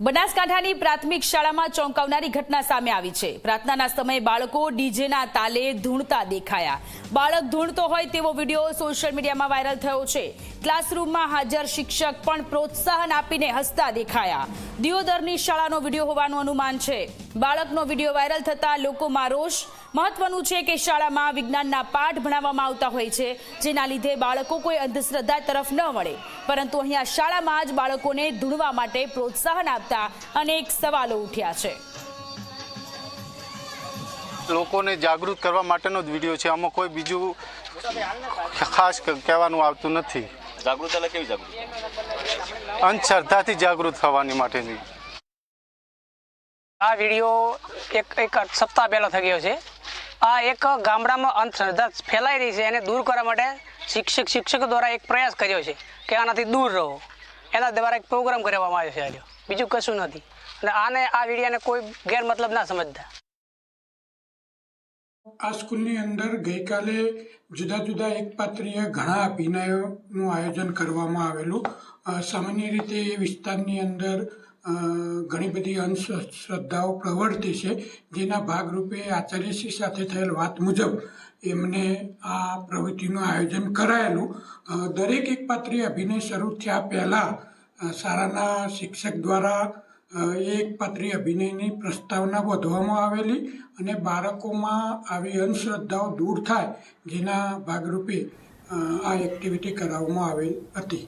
બનાસકાંઠાની પ્રાથમિક શાળામાં ચોંકાવનારી ઘટના સામે આવી છે. પ્રાર્થનાના સમયે બાળકો ડીજેના તાલે ધૂણતા દેખાયા. બાળક ધૂણતો હોય તેવો વીડિયો સોશિયલ મીડિયામાં વાયરલ થયો છે. ક્લાસરૂમમાં હાજર શિક્ષક પણ પ્રોત્સાહન આપીને હસતા દેખાયા. દિયોદરની શાળાનો વીડિયો હોવાનું અનુમાન છે. બાળકનો વીડિયો વાયરલ થતા લોકોમાં રોષ. મહત્વનું છે કે શાળામાં વિજ્ઞાનના પાઠ ભણાવવામાં આવતા હોય છે જેના લીધે બાળકો કોઈ અંધશ્રદ્ધા તરફ ન વળે. પરંતુ અહીંયા શાળામાં જ બાળકોને ધૂણવા માટે પ્રોત્સાહન આપતા અનેક સવાલો ઉઠ્યા છે. લોકોને જાગૃત કરવા માટેનો જ વીડિયો છે. આમાં કોઈ બીજું ખાસ કહેવાનું આવતું નથી. જાગૃત એટલે કેવી જાગૃત? અંધશ્રદ્ધાથી જાગૃત થવાની માટેની. આ વીડિયો એક એક સપ્તાહ પહેલો થઈ ગયો છે. આ એક ગામડામાં અંધશ્રદ્ધા ફેલાઈ રહી છે એને દૂર કરવા માટે શિક્ષક, શિક્ષકો દ્વારા એક પ્રયાસ કર્યો છે કે આનાથી દૂર રહો. એના દ્વારા એક પ્રોગ્રામ કરવામાં આવ્યો છે આજે બીજું કશું નથી. અને આને, આ વિડીયાને કોઈ ગેરમતલબ ના સમજતા. આ સ્કૂલની અંદર ગઈકાલે જુદા જુદા એકપાત્રીય ઘણા અભિનયોનું આયોજન કરવામાં આવેલું. સામાન્ય રીતે એ વિસ્તારની અંદર ઘણી બધી અંધશ્રદ્ધાઓ પ્રવર્તે છે, જેના ભાગરૂપે આચાર્યશ્રી સાથે થયેલ વાત મુજબ એમને આ પ્રવૃત્તિનું આયોજન કરાયેલું. દરેક દરેક એકપાત્રીય અભિનય શરૂ થયા પહેલાં શાળાના શિક્ષક દ્વારા એક પાત્રી અભિનયની પ્રસ્તાવના વધવામાં આવેલી અને બાળકોમાં આવી અંધશ્રદ્ધાઓ દૂર થાય, જેના ભાગરૂપે આ એક્ટિવિટી કરાવવામાં આવેલ હતી.